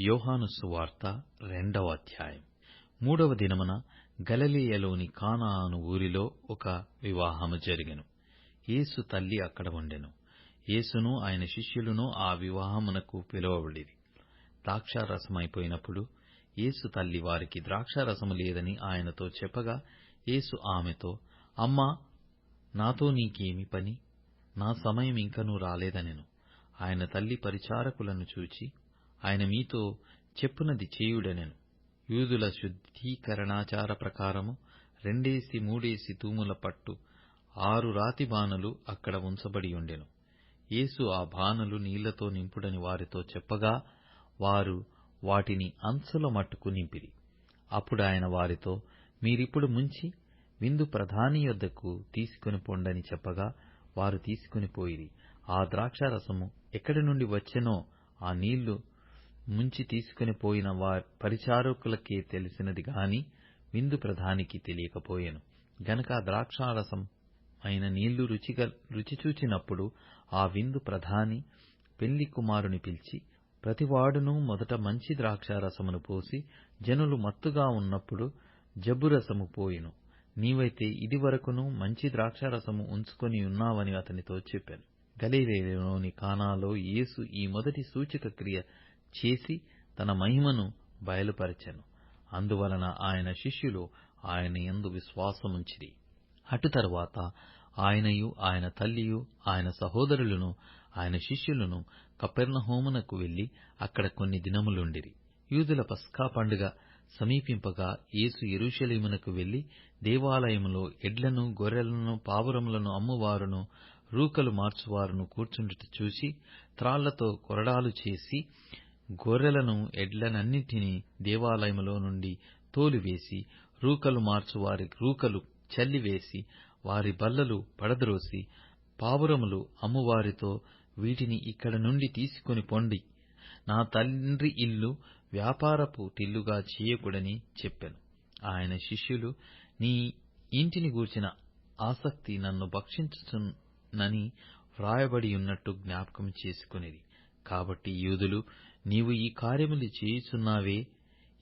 యోహాను సువార్త రెండవ అధ్యాయం. మూడవ దినమున గలలీయలోని కానా అను ఊరిలో ఒక వివాహము జరిగెను. యేసు తల్లి అక్కడ ఉండెను. యేసును ఆయన శిష్యులను ఆ వివాహమునకు పిలువబడిది ద్రాక్షారసమైపోయినప్పుడు యేసు తల్లి వారికి ద్రాక్షారసము లేదని ఆయనతో చెప్పగా యేసు ఆమెతో అమ్మా నాతో నీకేమి పని? నా సమయం ఇంకనూ రాలేదనెను. ఆయన తల్లి పరిచారకులను చూచి ఆయన మీతో చెప్పునది చేయుడనెను. యూదుల శుద్ధీకరణాచార ప్రకారము రెండేసి మూడేసి తూముల పట్టు ఆరు రాతి బాణలు అక్కడ ఉంచబడి ఉండెను. యేసు ఆ బాణలు నీళ్ళతో నింపుడని వారితో చెప్పగా వారు వాటిని అంచుల మట్టుకు నింపిరి. అప్పుడు ఆయన వారితో మీరిప్పుడు ముంచి విందు ప్రధాని యొద్దకు తీసుకొని పొండని చెప్పగా వారు తీసుకొని పోయిరి. ఆ ద్రాక్షారసము ఎక్కడి నుండి వచ్చెనో ఆ నీళ్ళు ముంచి తీసుకొని పోయిన వారి పరిచారకులకే తెలిసినది గాని విందు ప్రధానికి తెలియకపోయెను. గనక ద్రాక్షారసం అయిన నీళ్ళు రుచి చూచినప్పుడు ఆ విందు ప్రధాని పెళ్ళి కుమారుని పిలిచి ప్రతివాడునూ మొదట మంచి ద్రాక్షారసమును పోసి జనులు మత్తుగా ఉన్నప్పుడు జబ్బురసము పోయెను. నీవైతే ఇదివరకును మంచి ద్రాక్షారసము ఉంచుకొని ఉన్నావని అతనితో చెప్పాను. గలిలయలోని కానాలో యేసు ఈ మొదటి సూచక క్రియ చేసి తన మహిమను బయలుపరచెను. అందువలన ఆయన శిష్యులు ఆయన ఎందు విశ్వాసముంచిరి. అటు తరువాత ఆయనయు ఆయన తల్లియు ఆయన సహోదరులను ఆయన శిష్యులను కపెర్నహూమునకు వెళ్ళి అక్కడ కొన్ని దినములుండిరి. యూదుల పస్కా పండుగ సమీపింపగా యేసు ఎరుషలేమునకు వెళ్ళి దేవాలయములో ఎడ్లను గొర్రెలను పావురములను అమ్మువారును రూకలు మార్చువారును కూర్చుండుట చూసి త్రాళ్ళతో కొరడాలు చేసి గొర్రెలను ఎడ్లనన్నిటినీ దేవాలయములో నుండి తోలివేసి రూకలు మార్చువారి రూకలు చల్లివేసి వారి బల్లలు పడద్రోసి పావురములు అమ్మువారితో వీటిని ఇక్కడ నుండి తీసుకొని పొండి. నా తండ్రి ఇల్లు వ్యాపారపు తిల్లుగా చేయకూడని చెప్పెను. ఆయన శిష్యులు నీ ఇంటిని గూర్చిన ఆసక్తి నన్ను భక్షించుచున్నని వ్రాయబడియున్నట్టు జ్ఞాపకం చేసుకొనిరి. కాబట్టి యూదులు నీవు ఈ కార్యములు చేయుచున్నావే.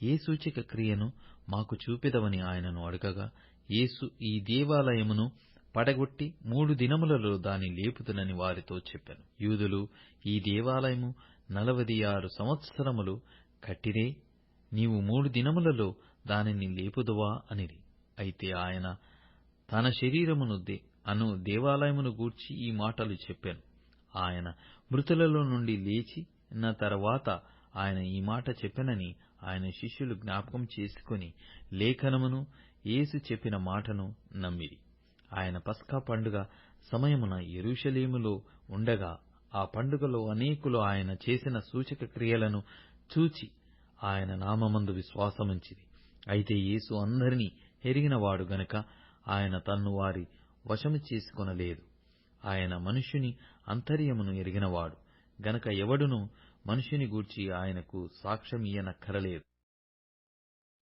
ఏ సూచక క్రియను మాకు చూపెదవని ఆయనను అడగగా యేసు ఈ దేవాలయమును పడగొట్టి మూడు దినములలో దాని లేపుతునని వారితో చెప్పాను. యూదులు ఈ దేవాలయము నలవది ఆరు సంవత్సరములు కట్టిరే నీవు మూడు దినములలో దానిని లేపుదువా అనిరి. అయితే ఆయన తన శరీరమును అను దేవాలయమును గూర్చి ఈ మాటలు చెప్పాను. ఆయన మృతులలో నుండి లేచి నా తర్వాత ఆయన ఈ మాట చెప్పెనని ఆయన శిష్యులు జ్ఞాపకం చేసుకుని లేఖనమును యేసు చెప్పిన మాటను నమ్మిరి. ఆయన పస్కా పండుగ సమయమున ఎరుషలేములో ఉండగా ఆ పండుగలో అనేకులు ఆయన చేసిన సూచక క్రియలను చూచి ఆయన నామమందు విశ్వాసముంచిరి. అయితే యేసు అందరినీ ఎరిగినవాడు గనుక ఆయన తన్ను వారి వశము చేసుకొనలేదు. ఆయన మనుష్యుని అంతర్యమును ఎరిగినవాడు. గనక ఎవడునూ మనిషిని గూర్చి ఆయనకు సాక్ష్యమియ్యనక్కరలేదు.